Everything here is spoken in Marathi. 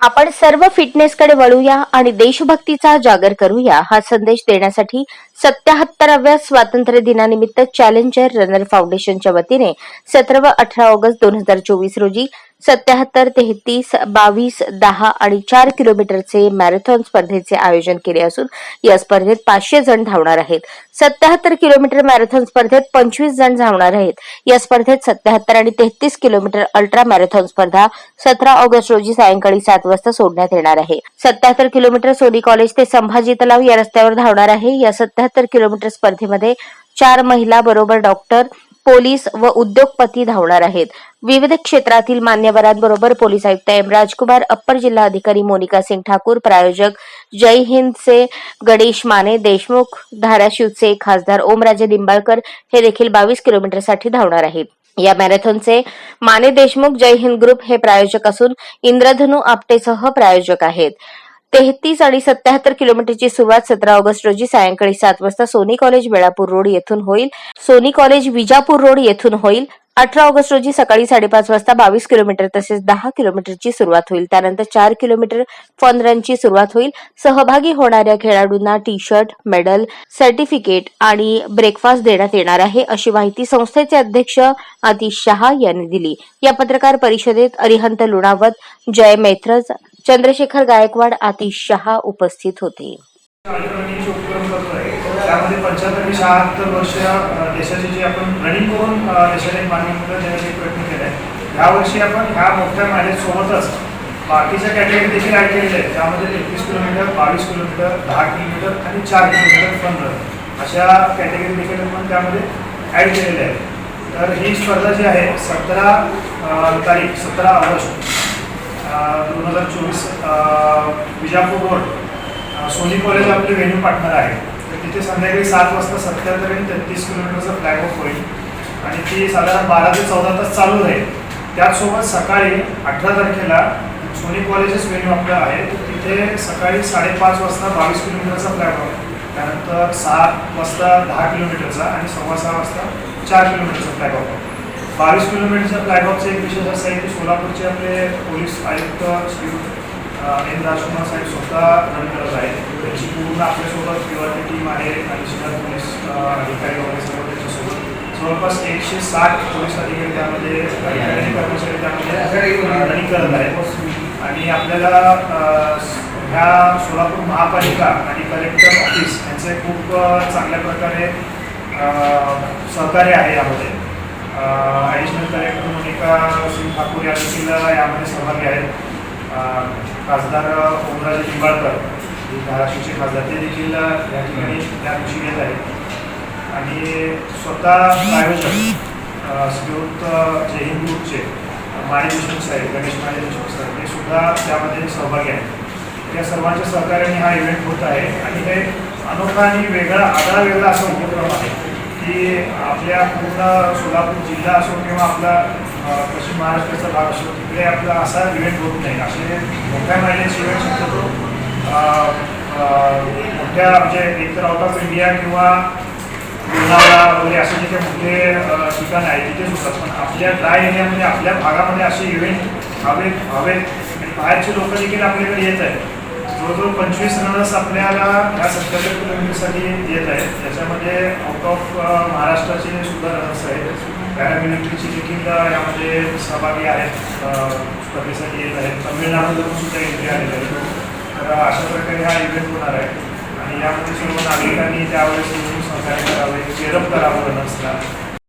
आपण सर्व फिटनेसकडे वळूया आणि देशभक्तीचा जागर करूया. हा संदेश देण्यासाठी सत्याहत्तराव्या स्वातंत्र्य दिनानिमित्त चॅलेंजर रनर फाउंडेशनच्या वतीने सतरा व अठरा ऑगस्ट दोन हजार चोवीस रोजी सत्याहत्तर तेहतीस बावीस दहा आणि चार किलोमीटरचे मॅरेथॉन स्पर्धेचे आयोजन केले असून या स्पर्धेत पाचशे जण धावणार आहेत. सत्याहत्तर किलोमीटर मॅरेथॉन स्पर्धेत पंचवीस जण धावणार आहेत. या स्पर्धेत सत्याहत्तर आणि तेहतीस किलोमीटर अल्ट्रा मॅरेथॉन स्पर्धा सतरा ऑगस्ट रोजी सायंकाळी सात वाजता सोडण्यात येणार आहे. सत्याहत्तर किलोमीटर सोनी कॉलेज ते संभाजी तलाव या रस्त्यावर धावणार आहे. या सत्याहत्तर किलोमीटर स्पर्धेमध्ये चार महिला बरोबर डॉक्टर पोलीस व उद्योगपती धावणार आहेत. विविध क्षेत्रातील मान्यवरांबरोबर पोलीस आयुक्त एम. राजकुमार अप्पर जिल्हा अधिकारी मोनिका सिंग ठाकूर प्रायोजक जय हिंदचे गणेश माने देशमुख धाराशिवचे खासदार ओमराजे निंबाळकर हे देखील बावीस किलोमीटरसाठी धावणार आहेत. या मॅरेथॉनचे माने देशमुख जय हिंद ग्रुप हे प्रायोजक असून इंद्रधनू आपटेसह प्रायोजक आहेत. तेहतीस आणि सत्याहत्तर किलोमीटरची सुरुवात सतरा ऑगस्ट रोजी सायंकाळी सात वाजता सोनी कॉलेज बेळापूर रोड येथून होईल. सोनी कॉलेज विजापूर रोड येथून होईल. अठरा ऑगस्ट रोजी सकाळी साडेपाच वाजता बावीस किलोमीटर तसेच दहा किलोमीटरची सुरुवात होईल. त्यानंतर चार किलोमीटर फन रनची सुरुवात होईल. सहभागी होणाऱ्या खेळाडूंना टी शर्ट मेडल सर्टिफिकेट आणि ब्रेकफास्ट देण्यात येणार आहे अशी माहिती संस्थेचे अध्यक्ष आतिश शहा यांनी दिली. या पत्रकार परिषदेत अरिहंत लुणावत जय मैत्रज चंद्रशेखर गायकवाड आतिश शहा उपस्थित होते. त्यामध्ये पंच्याहत्तर ते शहात्तर वर्ष अ, देशाचे जे आपण रनिंग करून अ, देशाने मान्यता प्रयत्न केले. आहे यावर्षी आपण ह्या मोठ्या मॅरेज बाकीच्या कॅटेगरी देखील ॲड केलेल्या आहेत. त्यामध्ये एकवीस किलोमीटर बावीस किलोमीटर दहा किलोमीटर आणि चार किलोमीटर पंधरा अशा कॅटेगरी देखील आपण त्यामध्ये ॲड केलेल्या आहेत. तर ही स्पर्धा जी आहे सतरा तारीख सतरा ऑगस्ट. दोन हजार चोवीस विजापूर रोड सोनी कॉलेज आपले व्हेन्यू पार्टनर आहे. तर तिथे संध्याकाळी सात वाजता सत्याहत्तर आणि तेहतीस किलोमीटरचा फ्लॅग ऑफ होईल. आणि ती साधारण बारा ते चौदा तास चालू राहील. त्याचसोबत सकाळी अठरा तारखेला सोनी कॉलेजेस व्हेन्यू आपलं आहे. तर तिथे सकाळी साडेपाच वाजता बावीस किलोमीटरचा फ्लॅग ऑफ त्यानंतर सात वाजता दहा किलोमीटरचा आणि सव्वा सहा वाजता चार किलोमीटरचा फ्लॅग ऑफ बावीस किलोमीटरच्या फ्लॅग एक विशेष असं आहे की सोलापूरचे आपले पोलीस आयुक्त श्री एन राजकुमार साहेब स्वतः रन करत आहेत. त्यांची पूर्ण आपल्यासोबत पीवायची टीम आहे ॲडिशनल पोलीस अधिकारी वगैरे सर्व त्यांच्यासोबत. जवळपास एकशे साठ पोलीस अधिकारी त्यामध्ये अधिकारी कर्मचारी त्यामध्ये रनिंग करत आहेत. आणि आपल्याला ह्या सोलापूर महापालिका आणि कलेक्टर ऑफिस यांचे खूप चांगल्या प्रकारे सहकार्य आहे यामध्ये. ॲडिशनल कलेक्टर मोनिका सिंग ठाकूर या देखील यामध्ये सहभागी आहेत. खासदार ओमराजे निंबाळकर जे धाराशिवचे खासदार ते देखील या ठिकाणी त्या दिवशी येत आहेत. आणि स्वतः प्रायोजक श्रीयुक्त जे हिंदूचे हिंद ग्रुपचे माने देशमुख साहेब गणेश माने देशमुख साहेब हे सुद्धा त्यामध्ये सहभागी आहेत. या सर्वांच्या सहकार्याने हा इव्हेंट होत आहे. आणि हे अनोखा आणि वेगळा आगळा वेगळा असा उपक्रम आहे. की आपल्या पूर्ण सोलापूर जिल्हा असो किंवा आपला पश्चिम महाराष्ट्राचा भाग असो तिकडे आपला असा इव्हेंट होत नाही. असे मोठ्या महिन्याचे इव्हेंट शक्यतो मोठ्या म्हणजे एकतर आउट ऑफ इंडिया किंवा लोणावळा वगैरे असे जे काही मोठे ठिकाण आहे तिथेच होतात. पण आपल्या ड्राय एरियामध्ये आपल्या भागामध्ये असे इव्हेंट हवेत हवेत. बाहेरचे लोक देखील आपल्याकडे येत आहेत. जवळजवळ पंचवीस रनर्स आपल्याला या सत्याहत्तर किलोमीटरसाठी येत आहेत त्याच्यामध्ये आउट ऑफ महाराष्ट्राचे सुद्धा रनर्स आहेत पॅरामिलिटरीचे देखील यामध्ये सहभागी आहेत स्पर्धेसाठी येत आहेत. तमिळनाडूमधून सुद्धा एंट्री आलेली आहे. तर अशा प्रकारे हा इव्हेंट होणार आहे. आणि यामध्ये सर्व नागरिकांनी त्यावेळेस सहकार्य करावे चेअरअप करावं रनर्सला